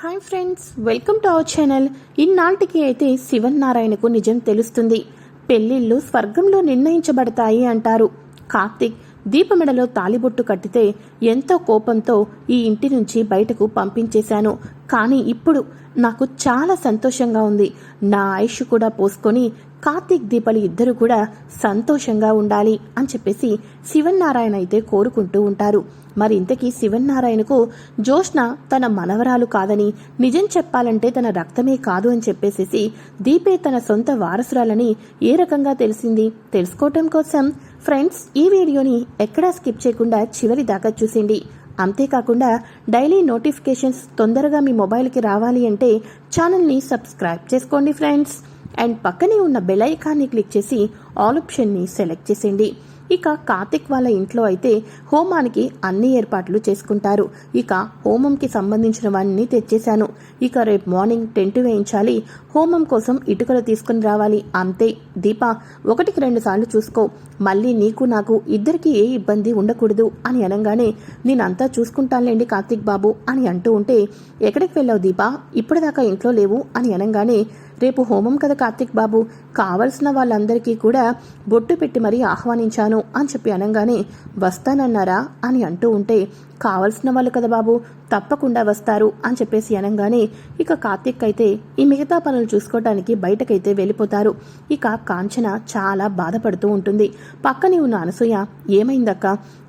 Hi friends welcome to our channel ఇన్నాటికి అయితే శివన్ నారాయణకు నిజం తెలుస్తుంది. పెళ్ళిళ్ళు స్వర్గంలో నిర్ణయించబడతాయి అంటారు. కార్తిక్ దీపమెడలో తాలిబొట్టు కట్టితే ఎంతో కోపంతో ఈ ఇంటి నుంచి బయటకు పంపించేశాను. కానీ ఇప్పుడు నాకు చాలా సంతోషంగా ఉంది. నా ఆయుష్ కూడా పోసుకొని కార్తీక్ దీపాలు ఇద్దరు కూడా సంతోషంగా ఉండాలి అని చెప్పేసి శివన్నారాయణ అయితే కోరుకుంటూ ఉంటారు. మరి ఇంతకీ శివన్నారాయణకు జోష్న తన మనవరాలు కాదని నిజం చెప్పాలంటే తన రక్తమే కాదు అని చెప్పేసేసి దీపే తన సొంత వారసురాలని ఏ రకంగా తెలిసింది? తెలుసుకోవటం కోసం ఫ్రెండ్స్ ఈ వీడియోని ఎక్కడా స్కిప్ చేయకుండా చివరి దాకా చూసిండి అంతేకాకుండా డైలీ నోటిఫికేషన్స్ తొందరగా మీ మొబైల్కి రావాలి అంటే ఛానల్ని సబ్స్క్రైబ్ చేసుకోండి ఫ్రెండ్స్. అండ్ పక్కనే ఉన్న బెల్ ఐకాన్ని క్లిక్ చేసి ఆల్ ఆప్షన్ని సెలెక్ట్ చేసేయండి. ఇక కార్తిక్ వాళ్ళ ఇంట్లో అయితే హోమానికి అన్ని ఏర్పాట్లు చేసుకుంటారు. ఇక హోమంకి సంబంధించినవన్నీ తెచ్చేశాను. ఇక రేపు మార్నింగ్ టెంట్ వేయించాలి. హోమం కోసం ఇటుకలు తీసుకుని రావాలి. అంతే. దీప ఒకటికి రెండు సార్లు చూసుకో. మళ్ళీ నీకు నాకు ఇద్దరికి ఏ ఇబ్బంది ఉండకూడదు అని అనగానే నేనంతా చూసుకుంటానులేండి కార్తిక్ బాబు అని అంటూ ఉంటే ఎక్కడికి వెళ్ళావు దీప? ఇప్పటిదాకా ఇంట్లో లేవు అని అనగానే రేపు హోమం కదా కార్తిక్ బాబు. కావలసిన వాళ్ళందరికీ కూడా బొట్టు పెట్టి మరీ ఆహ్వానించాను అని చెప్పి అనగానే వస్తానన్నారా అని అంటూ ఉంటే కావలసిన వాళ్ళు కదా బాబు తప్పకుండా వస్తారు అని చెప్పేసి అనగానే ఇక కార్తిక్ అయితే ఈ మిగతా పనులు చూసుకోవడానికి బయటకైతే వెళ్ళిపోతారు. ఇక కాంచన చాలా బాధపడుతూ ఉంటుంది. పక్కనే ఉన్న అనసూయ ఏమైందక్క?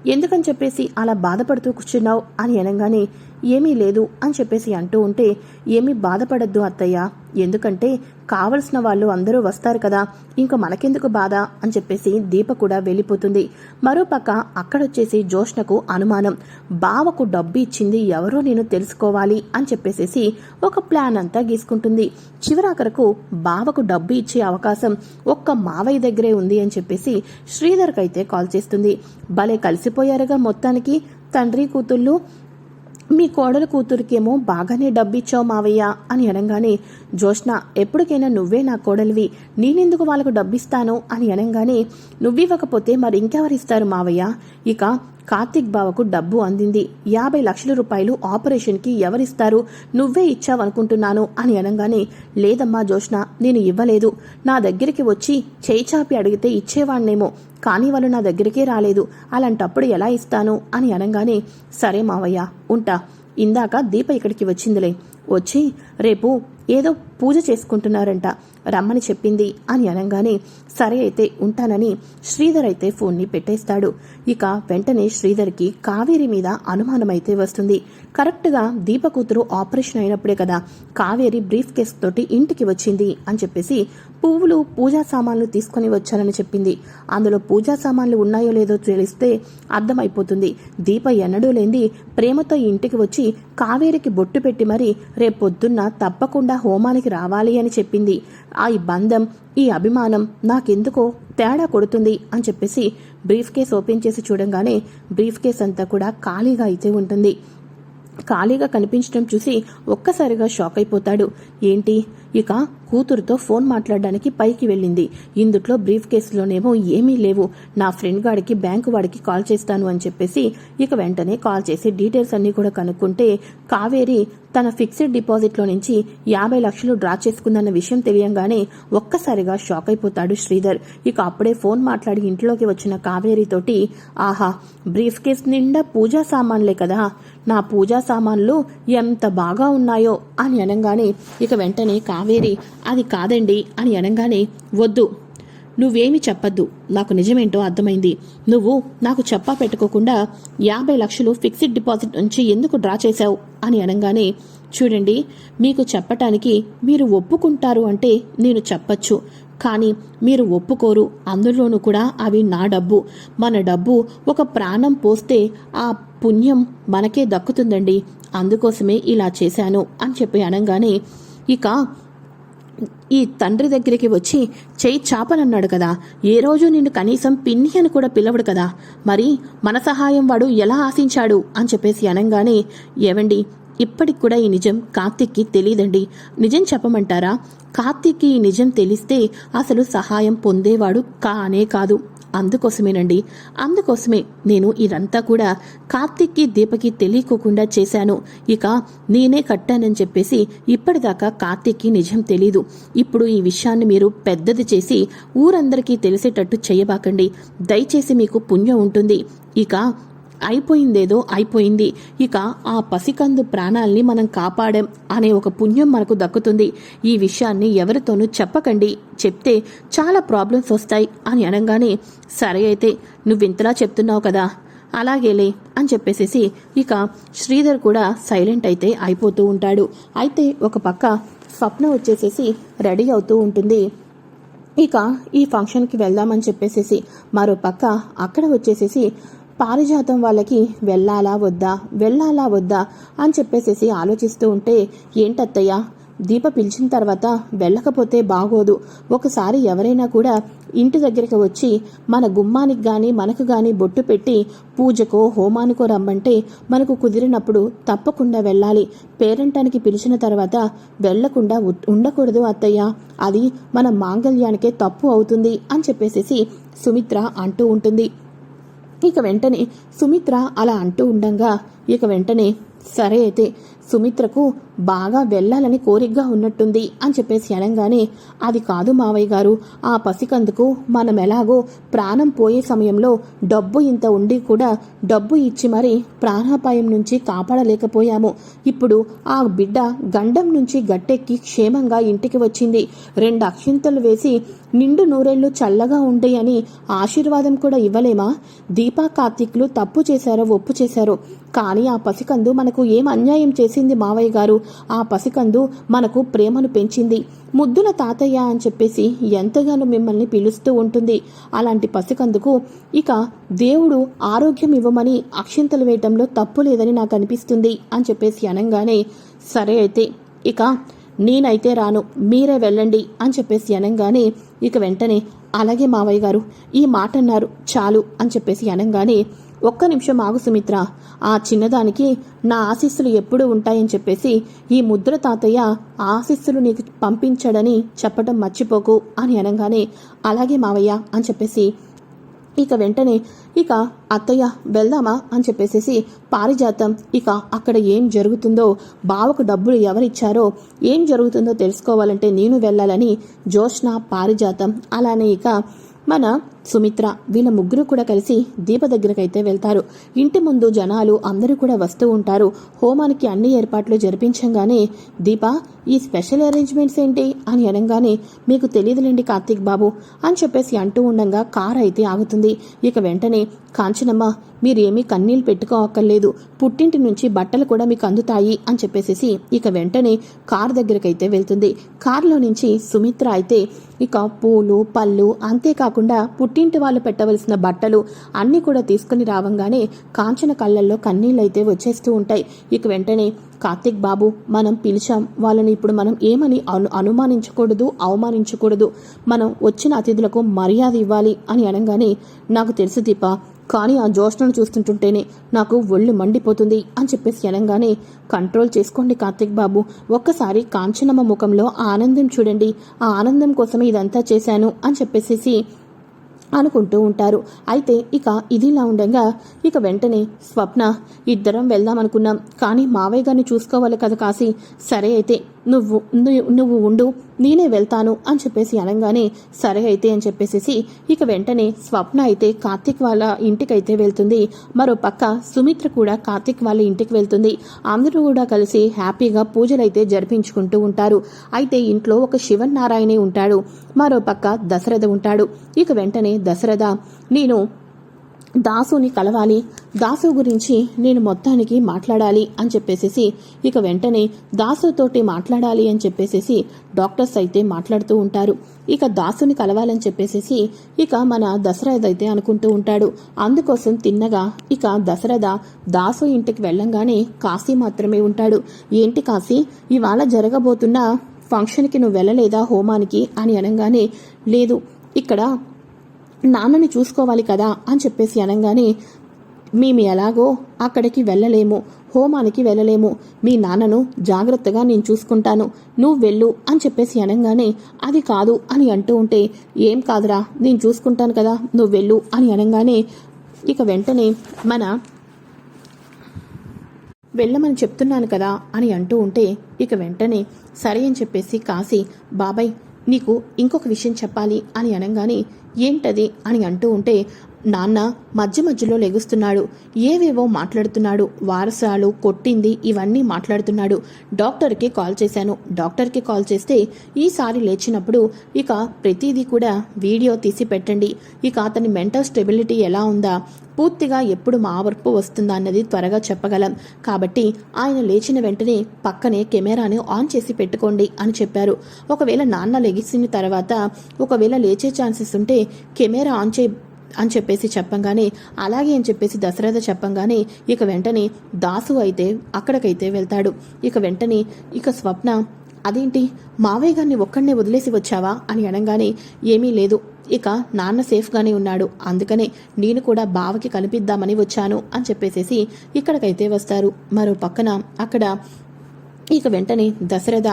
ఎందుకని చెప్పేసి అలా బాధపడుతూ కూర్చున్నావు? అని అనగానే ఏమీ లేదు అని చెప్పేసి అంటూ ఉంటే ఏమీ బాధపడద్దు అత్తయ్య. ఎందుకంటే కావలసిన వాళ్ళు అందరూ వస్తారు కదా ఇంకా మనకెందుకు బాధ? అని చెప్పేసి దీప కూడా వెళ్ళిపోతుంది. మరోపక్క అక్కడొచ్చేసి జోష్నకు అనుమానం. బావకు డబ్బు ఇచ్చింది ఎవరో నేను తెలుసుకోవాలి అని చెప్పేసేసి ఒక ప్లాన్ అంతా గీసుకుంటుంది. చివరాఖరకు బావకు డబ్బు ఇచ్చే అవకాశం ఒక్క మావయ్య దగ్గరే ఉంది అని చెప్పేసి శ్రీధర్కైతే కాల్ చేస్తుంది. భలే కలిసిపోయారుగా మొత్తానికి. తండ్రి కూతుళ్ళు మీ కోడల కూతురికేమో బాగానే డబ్బిచ్చావు మావయ్య అని అనగానే జోష్న ఎప్పటికైనా నువ్వే నా కోడలివి. నేనెందుకు వాళ్ళకు డబ్బిస్తాను? అని అనగానే నువ్వివ్వకపోతే మరి ఇంకెవరిస్తారు మావయ్య? ఇక కార్తిక్ బావకు డబ్బు అందింది. యాభై లక్షల రూపాయలు ఆపరేషన్కి ఎవరిస్తారు? నువ్వే ఇచ్చావనుకుంటున్నాను అని అనగానే లేదమ్మా జోష్న నేను ఇవ్వలేదు. నా దగ్గరికి వచ్చి చేయిచాపి అడిగితే ఇచ్చేవాణ్ణేమో కానీ వాళ్ళు నా దగ్గరికే రాలేదు. అలాంటప్పుడు ఎలా ఇస్తాను? అని అనగానే సరే మావయ్య ఉంటా. ఇందాక దీప ఇక్కడికి వచ్చిందిలే. వచ్చి రేపు ఏదో పూజ చేసుకుంటున్నారంట. రమ్మని చెప్పింది అని అనగానే సరే అయితే ఉంటానని శ్రీధర్ అయితే ఫోన్ని పెట్టేస్తాడు. ఇక వెంటనే శ్రీధర్కి కావేరి మీద అనుమానమైతే వస్తుంది. కరెక్ట్గా దీప కూతురు ఆపరేషన్ అయినప్పుడే కదా కావేరి బ్రీఫ్ కేస్ తోటి ఇంటికి వచ్చింది అని చెప్పేసి పువ్వులు పూజా సామాన్లు తీసుకొని వచ్చానని చెప్పింది. అందులో పూజా సామాన్లు ఉన్నాయో లేదో తెలిస్తే అర్థమైపోతుంది. దీప ఎన్నడూ లేని ప్రేమతో ఇంటికి వచ్చి కావేరికి బొట్టు పెట్టి మరి రేపొద్దున్న తప్పకుండా హోమానికి రావాలి అని చెప్పింది. ఆ ఈ బంధం ఈ అభిమానం నాకెందుకో తేడా కొడుతుంది అని చెప్పేసి బ్రీఫ్ కేస్ ఓపెన్ చేసి చూడంగానే బ్రీఫ్ కేస్ అంతా కూడా ఖాళీగా అయితే ఉంటుంది. ఖాళీగా కనిపించడం చూసి ఒక్కసారిగా షాక్ అయిపోతాడు. ఏంటి? ఇక కూతురుతో ఫోన్ మాట్లాడడానికి పైకి వెళ్ళింది. ఇందుట్లో బ్రీఫ్ కేసులోనేమో ఏమీ లేవు. నా ఫ్రెండ్ గాడికి బ్యాంకు వాడికి కాల్ చేస్తాను అని చెప్పేసి ఇక వెంటనే కాల్ చేసి డీటెయిల్స్ అన్ని కూడా కనుక్కుంటే కావేరి తన ఫిక్స్డ్ డిపాజిట్లో నుంచి యాభై లక్షలు డ్రా చేసుకుందన్న విషయం తెలియంగానే ఒక్కసారిగా షాక్ అయిపోతాడు శ్రీధర్. ఇక అప్పుడే ఫోన్ మాట్లాడి ఇంట్లోకి వచ్చిన కావేరితోటి ఆహా బ్రీఫ్ కేస్ నిండా పూజా సామాన్లే కదా. నా పూజా సామాన్లు ఎంత బాగా ఉన్నాయో అని అనగానే ఇక వెంటనే కావేరి అది కాదండి అని అనగానే వద్దు. నువ్వేమి చెప్పద్దు. నాకు నిజమేంటో అర్థమైంది. నువ్వు నాకు చెప్పా పెట్టుకోకుండా యాభై లక్షలు ఫిక్స్డ్ డిపాజిట్ నుంచి ఎందుకు డ్రా చేశావు? అని అనగానే చూడండి మీకు చెప్పటానికి మీరు ఒప్పుకుంటారు అంటే నేను చెప్పచ్చు. కానీ మీరు ఒప్పుకోరు. అందులోనూ కూడా అవి నా డబ్బు. మన డబ్బు ఒక ప్రాణం పోస్తే ఆ పుణ్యం మనకే దక్కుతుందండి. అందుకోసమే ఇలా చేశాను అని చెప్పి అనగానే ఇక ఈ తండ్రి దగ్గరికి వచ్చి చేయి చాపనన్నాడు కదా ఏ రోజు నిన్ను కనీసం పిన్ని అని కూడా పిలవడు కదా మరి మన సహాయం వాడు ఎలా ఆశించాడు? అని చెప్పేసి అనగానే ఏవండి ఇప్పటికి కూడా ఈ నిజం కార్తిక్కి తెలియదండి. నిజం చెప్పమంటారా? కార్తిక్కి ఈ నిజం తెలిస్తే అసలు సహాయం పొందేవాడు కానే కాదు. అందుకోసమేనండి. అందుకోసమే నేను ఇదంతా కూడా కార్తిక్కి దీపకి తెలియకోకుండా చేశాను. ఇక నేనే కట్టానని చెప్పేసి ఇప్పటిదాకా కార్తిక్కి నిజం తెలీదు. ఇప్పుడు ఈ విషయాన్ని మీరు పెద్దది చేసి ఊరందరికీ తెలిసేటట్టు చేయబాకండి. దయచేసి మీకు పుణ్యం ఉంటుంది. ఇక అయిపోయిందేదో అయిపోయింది. ఇక ఆ పసికందు ప్రాణాల్ని మనం కాపాడాం అనే ఒక పుణ్యం మనకు దక్కుతుంది. ఈ విషయాన్ని ఎవరితోనూ చెప్పకండి. చెప్తే చాలా ప్రాబ్లమ్స్ వస్తాయి అని అనగానే సరే అయితే నువ్వింతలా చెప్తున్నావు కదా. అలాగేలే అని చెప్పేసేసి ఇక శ్రీధర్ కూడా సైలెంట్ అయితే అయిపోతూ ఉంటాడు. అయితే ఒక పక్క స్వప్న వచ్చేసేసి రెడీ అవుతూ ఉంటుంది. ఇక ఈ ఫంక్షన్కి వెళ్దామని చెప్పేసేసి మరో పక్క అక్కడ వచ్చేసేసి పారిజాతం వాళ్ళకి వెళ్ళాలా వద్దా వెళ్ళాలా వద్దా అని చెప్పేసేసి ఆలోచిస్తూ ఉంటే ఏంటత్తయ్య? దీప పిలిచిన తర్వాత వెళ్ళకపోతే బాగోదు. ఒకసారి ఎవరైనా కూడా ఇంటి దగ్గరికి వచ్చి మన గుమ్మానికి కానీ మనకు కానీ బొట్టు పెట్టి పూజకో హోమానికో రమ్మంటే మనకు కుదిరినప్పుడు తప్పకుండా వెళ్ళాలి. పేరంటానికి పిలిచిన తర్వాత వెళ్ళకుండా ఉండకూడదు అత్తయ్య. అది మన మాంగల్యానికే తప్పు అవుతుంది అని చెప్పేసేసి సుమిత్ర అంటూ ఉంటుంది. ఇక వెంటనే సుమిత్ర అలా అంటూ ఉండంగా ఇక వెంటనే సరే అయితే సుమిత్రకు బాగా వెళ్ళాలని కోరికగా ఉన్నట్టుంది అని చెప్పేసి అనగానే అది కాదు మావయ్య గారు ఆ పసికందుకు మనం ఎలాగో ప్రాణం పోయే సమయంలో డబ్బు ఇంత ఉండి కూడా డబ్బు ఇచ్చి మరి ప్రాణాపాయం నుంచి కాపాడలేకపోయాము. ఇప్పుడు ఆ బిడ్డ గండం నుంచి గట్టెక్కి క్షేమంగా ఇంటికి వచ్చింది. రెండు అక్షింతలు వేసి నిండు నూరేళ్ళు చల్లగా ఉండే అని ఆశీర్వాదం కూడా ఇవ్వలేమా? దీపా కార్తీక్లు తప్పు చేశారో ఒప్పు చేశారో. కానీ ఆ పసికందు మనకు ఏం అన్యాయం చేసింది మావయ్య గారు? ఆ పసికందు మనకు ప్రేమను పెంచింది. ముద్దుల తాతయ్య అని చెప్పేసి ఎంతగానో మిమ్మల్ని పిలుస్తూ ఉంటుంది. అలాంటి పసికందుకు ఇక దేవుడు ఆరోగ్యం ఇవ్వమని అక్షింతలు వేయటంలో తప్పు లేదని నాకు అనిపిస్తుంది అని చెప్పేసి అనగానే సరే అయితే ఇక నేనైతే రాను మీరే వెళ్ళండి అని చెప్పేసి అనగానే ఇక వెంటనే అలాగే మావయ్య గారు ఈ మాట అన్నారు చాలు అని చెప్పేసి అనగానే ఒక్క నిమిషం ఆగు సుమిత్ర. ఆ చిన్నదానికి నా ఆశీస్సులు ఎప్పుడూ ఉంటాయని చెప్పేసి ఈ ముద్ర తాతయ్య ఆశీస్సులు నీకు పంపించాడని చెప్పడం మర్చిపోకు అని అనగానే అలాగే మావయ్య అని చెప్పేసి ఇక వెంటనే ఇక అత్తయ్య వెళ్దామా అని చెప్పేసేసి పారిజాతం. ఇక అక్కడ ఏం జరుగుతుందో బావకు డబ్బులు ఎవరిచ్చారో ఏం జరుగుతుందో తెలుసుకోవాలంటే నేను వెళ్ళాలని జోష్న పారిజాతం. అలానే ఇక మన సుమిత్ర వీళ్ళ ముగ్గురు కూడా కలిసి దీప దగ్గరకైతే వెళ్తారు. ఇంటి ముందు జనాలు అందరూ కూడా వస్తూ ఉంటారు. హోమానికి అన్ని ఏర్పాట్లు జరిపించంగానే దీప ఈ స్పెషల్ అరేంజ్మెంట్స్ ఏంటి? అని అనగానే మీకు తెలియదులేండి కార్తీక్ బాబు అని చెప్పేసి అంటూ ఉండగా కార్ అయితే ఆగుతుంది. ఇక వెంటనే కాంచనమ్మ మీరేమీ కన్నీళ్ళు పెట్టుకోవక్కర్లేదు పుట్టింటి నుంచి బట్టలు కూడా మీకు అందుతాయి అని చెప్పేసేసి ఇక వెంటనే కార్ దగ్గరకైతే వెళ్తుంది. కారులో నుంచి సుమిత్ర అయితే ఇక పూలు పళ్ళు అంతేకాకుండా పుట్టింటి వాళ్ళు పెట్టవలసిన బట్టలు అన్నీ కూడా తీసుకుని రావంగానే కాంచన కళ్ళల్లో కన్నీళ్ళైతే వచ్చేస్తూ ఉంటాయి. ఇక వెంటనే కార్తిక్ బాబు మనం పిలిచాం. వాళ్ళని ఇప్పుడు మనం ఏమని అను అనుమానించకూడదు అవమానించకూడదు. మనం వచ్చిన అతిథులకు మర్యాద ఇవ్వాలి అని అనగానే నాకు తెలుసు దీప కానీ ఆ జ్యోష్ణను చూస్తుంటుంటేనే నాకు ఒళ్ళు మండిపోతుంది అని చెప్పేసి అనగానే కంట్రోల్ చేసుకోండి కార్తిక్ బాబు. ఒక్కసారి కాంచనమ్మ ముఖంలో ఆనందం చూడండి. ఆ ఆనందం కోసమే ఇదంతా చేశాను అని చెప్పేసేసి అనుకుంటూ ఉంటారు. అయితే ఇక ఇదిలా ఉండగా ఇక వెంటనే స్వప్న ఇద్దరం వెళ్దాం అనుకున్నాం కానీ మావయ్య గారిని చూసుకోవాలి కదా కాసి సరే అయితే. నువ్వు నువ్వు- నువ్వు ఉండు నేనే వెళ్తాను అని చెప్పేసి అనగానే సరే అయితే అని చెప్పేసేసి ఇక వెంటనే స్వప్న అయితే కార్తిక్ వాళ్ళ ఇంటికైతే వెళ్తుంది. మరో పక్క సుమిత్ర కూడా కార్తిక్ వాళ్ళ ఇంటికి వెళ్తుంది. అందరూ కూడా కలిసి హ్యాపీగా పూజలైతే జరిపించుకుంటూ ఉంటారు. అయితే ఇంట్లో ఒక శివనారాయణే ఉంటాడు. మరో పక్క దశరథ ఉంటాడు. ఇక వెంటనే దశరథ నేను దాసుని కలవాలి. దాసు గురించి నేను మొత్తానికి మాట్లాడాలి అని చెప్పేసేసి ఇక వెంటనే దాసుతోటి మాట్లాడాలి అని చెప్పేసేసి డాక్టర్స్ అయితే మాట్లాడుతూ ఉంటారు. ఇక దాసుని కలవాలని చెప్పేసేసి ఇక మన దశరథ అయితే అనుకుంటూ ఉంటాడు. అందుకోసం తిన్నగా ఇక దశరథ దాసు ఇంటికి వెళ్ళంగానే కాశీ మాత్రమే ఉంటాడు. ఏంటి కాశీ? ఇవాళ జరగబోతున్న ఫంక్షన్కి నువ్వు వెళ్ళలేదా హోమానికి? అని అనగానే లేదు. ఇక్కడ నాన్నని చూసుకోవాలి కదా అని చెప్పేసి అనగానే మేము ఎలాగో అక్కడికి వెళ్ళలేము హోమానికి వెళ్ళలేము. మీ నాన్నను జాగ్రత్తగా నేను చూసుకుంటాను. నువ్వు వెళ్ళు అని చెప్పేసి అనగానే అది కాదు అని అంటూ ఉంటే ఏం కాదురా నేను చూసుకుంటాను కదా నువ్వు వెళ్ళు అని అనగానే ఇక వెంటనే మన వెళ్ళమని చెప్తున్నాను కదా అని అంటూ ఉంటే ఇక వెంటనే సరే అని చెప్పేసి కాసి బాబాయ్ నీకు ఇంకొక విషయం చెప్పాలి అని అనగానే ఏంటది అని అంటూ ఉంటే నాన్న మధ్య మధ్యలో లెగుస్తున్నాడు. ఏవేవో మాట్లాడుతున్నాడు. వారసాలు కొట్టింది ఇవన్నీ మాట్లాడుతున్నాడు. డాక్టర్కి కాల్ చేశాను. డాక్టర్కి కాల్ చేస్తే ఈసారి లేచినప్పుడు ఇక ప్రతిదీ కూడా వీడియో తీసి పెట్టండి. ఇక అతని మెంటల్ స్టెబిలిటీ ఎలా ఉందా? పూర్తిగా ఎప్పుడు మార్పు వస్తుందా అన్నది త్వరగా చెప్పగలం. కాబట్టి ఆయన లేచిన వెంటనే పక్కనే కెమెరాని ఆన్ చేసి పెట్టుకోండి అని చెప్పారు. ఒకవేళ నాన్న లెగిసిన తర్వాత ఒకవేళ లేచే ఛాన్సెస్ ఉంటే కెమెరా ఆన్ చే అని చెప్పేసి చెప్పంగానే అలాగే అని చెప్పేసి దశరథ చెప్పంగానే ఇక వెంటనే దాసు అయితే అక్కడికైతే వెళ్తాడు. ఇక వెంటనే ఇక స్వప్న అదేంటి? మావయ్య గారిని ఒక్కడనే వదిలేసి వచ్చావా? అని అనగానే ఏమీ లేదు. ఇక నాన్న సేఫ్గానే ఉన్నాడు. అందుకనే నేను కూడా బావకి కనిపిద్దామని వచ్చాను. అని చెప్పేసేసి ఇక్కడికైతే వస్తారు. మరో పక్కన అక్కడ ఇక వెంటనే దశరథ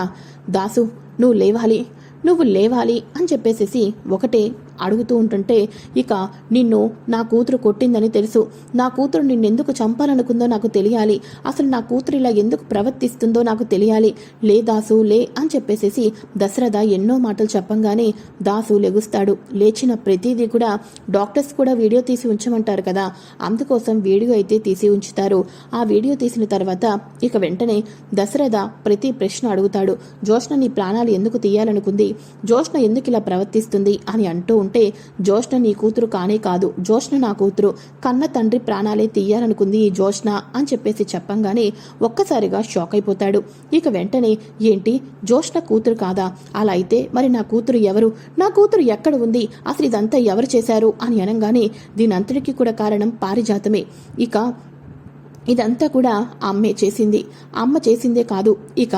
దాసు నువ్వు లేవాలి. నువ్వు లేవాలి. అని చెప్పేసేసి ఒకటే అడుగుతూ ఉంటుంటే ఇక నిన్ను నా కూతురు కొట్టిందని తెలుసు. నా కూతురు నిన్నెందుకు చంపాలనుకుందో నాకు తెలియాలి. అసలు నా కూతురు ఇలా ఎందుకు ప్రవర్తిస్తుందో నాకు తెలియాలి. లే దాసు లే అని చెప్పేసేసి దశరథ ఎన్నో మాటలు చెప్పంగానే దాసు లెగుస్తాడు. లేచిన ప్రతిదీ కూడా డాక్టర్స్ కూడా వీడియో తీసి ఉంచమంటారు కదా. అందుకోసం వీడియో అయితే తీసి ఉంచుతారు. ఆ వీడియో తీసిన తర్వాత ఇక వెంటనే దశరథ ప్రతి ప్రశ్న అడుగుతాడు. జోష్ణ నీ ప్రాణాలు ఎందుకు తీయాలనుకుంది? జోష్ణ ఎందుకు ఇలా ప్రవర్తిస్తుంది? అని అంటూ ఉంటే జోష్ణ నీ కూతురు కానే కాదు. జోష్ణ నా కూతురు. కన్న తండ్రి ప్రాణాలే తీయాలనుకుంది ఈ జోష్ణ అని చెప్పేసి చెప్పంగానే ఒక్కసారిగా షాక్ అయిపోతాడు. ఇక వెంటనే ఏంటి? జోష్ణ కూతురు కాదా? అలా అయితే మరి నా కూతురు ఎవరు? నా కూతురు ఎక్కడ ఉంది? అసలు ఇదంతా ఎవరు చేశారు? అని అనగానే దీనంతటికీ కూడా కారణం పారిజాతమే. ఇక ఇదంతా కూడా అమ్మే చేసింది. అమ్మ చేసిందే కాదు. ఇక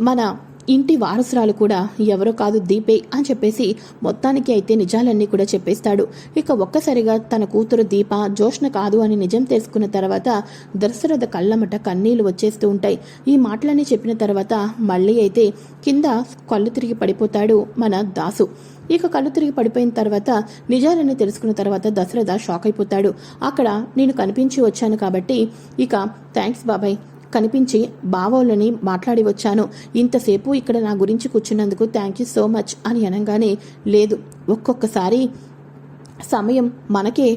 మన ఇంటి వారసురాలు కూడా ఎవరో కాదు దీపే అని చెప్పేసి మొత్తానికి అయితే నిజాలన్నీ కూడా చెప్పేస్తాడు. ఇక ఒక్కసారిగా తన కూతురు దీప జోష్ణ కాదు అని నిజం తెలుసుకున్న తర్వాత దశరథ కళ్ళమట కన్నీళ్ళు వచ్చేస్తూ ఉంటాయి. ఈ మాటలన్నీ చెప్పిన తర్వాత మళ్ళీ అయితే కింద కళ్ళు తిరిగి పడిపోతాడు మన దాసు. ఇక కళ్ళు తిరిగి పడిపోయిన తర్వాత నిజాలన్నీ తెలుసుకున్న తర్వాత దశరథ షాక్ అయిపోతాడు. అక్కడ నేను కనిపించి వచ్చాను కాబట్టి ఇక థ్యాంక్స్ బాబాయ్. కనిపించి బావోళ్ళని మాట్లాడి వచ్చాను. ఇంతసేపు ఇక్కడ నా గురించి కూర్చున్నందుకు థ్యాంక్ యూ సో మచ్ అని అనగానే లేదు ఒక్కొక్కసారి సమయం మనకే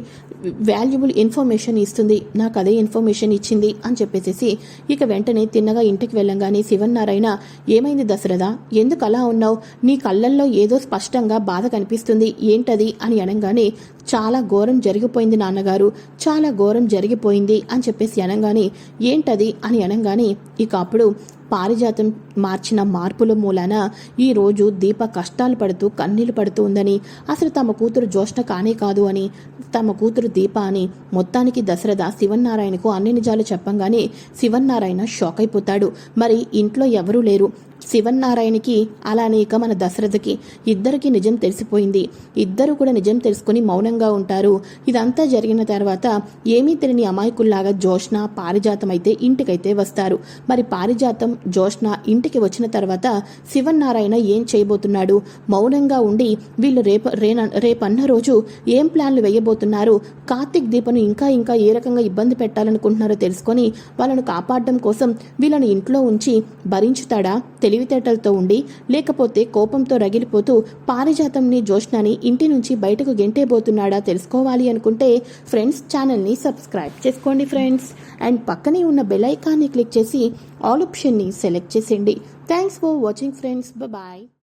వాల్యుబుల్ ఇన్ఫర్మేషన్ ఇస్తుంది నాకు అదే ఇన్ఫర్మేషన్ ఇచ్చింది అని చెప్పేసేసి ఇక వెంటనే తిన్నగా ఇంటికి వెళ్ళంగానే శివన్నారాయణ ఏమైంది దశరథ? ఎందుకు అలా ఉన్నావు? నీ కళ్ళల్లో ఏదో స్పష్టంగా బాధ కనిపిస్తుంది. ఏంటది? అని అనగానే చాలా ఘోరం జరిగిపోయింది నాన్నగారు. చాలా ఘోరం జరిగిపోయింది అని చెప్పేసి అనగానే ఏంటది? అని అనగానే ఇక అప్పుడు పారిజాతం మార్చిన మార్పుల మూలాన ఈ రోజు దీప కష్టాలు పడుతూ కన్నీళ్ళు పడుతూ ఉందని అసలు తమ కూతురు జ్యోష్ణ కానే కాదు అని తమ కూతురు దీప అని మొత్తానికి దశరథ శివన్నారాయణకు అన్ని నిజాలు చెప్పంగానే శివన్నారాయణ షాక్ అయిపోతాడు. మరి ఇంట్లో ఎవరూ లేరు. శివన్నారాయణకి అలానే ఇక మన దశరథకి ఇద్దరికి నిజం తెలిసిపోయింది. ఇద్దరు కూడా నిజం తెలుసుకుని మౌనంగా ఉంటారు. ఇదంతా జరిగిన తర్వాత ఏమీ తెలియని అమాయకుల్లాగా జోష్ణ పారిజాతం అయితే ఇంటికైతే వస్తారు. మరి పారిజాతం జోష్ణ ఇంటికి వచ్చిన తర్వాత శివన్నారాయణ ఏం చేయబోతున్నాడు? మౌనంగా ఉండి వీళ్ళు రేపు రేన రేపన్న రోజు ఏం ప్లాన్లు వేయబోతున్నారు? కార్తిక్ దీపను ఇంకా ఇంకా ఏ రకంగా ఇబ్బంది పెట్టాలనుకుంటున్నారో తెలుసుకొని వాళ్ళను కాపాడడం కోసం వీళ్ళను ఇంట్లో ఉంచి భరించుతాడా? తెలివితేటలతో ఉండి లేకపోతే కోపంతో రగిలిపోతూ పారిజాతంని జోష్నాని ఇంటి నుంచి బయటకు గెంటేబోతున్నాడా తెలుసుకోవాలి అనుకుంటే ఫ్రెండ్స్ ఛానల్ని సబ్స్క్రైబ్ చేసుకోండి ఫ్రెండ్స్. అండ్ పక్కనే ఉన్న బెల్ ఐకాన్ని క్లిక్ చేసి ఆల్ ఆప్షన్ని సెలెక్ట్ చేసేయండి. Thanks for watching friends. Bye.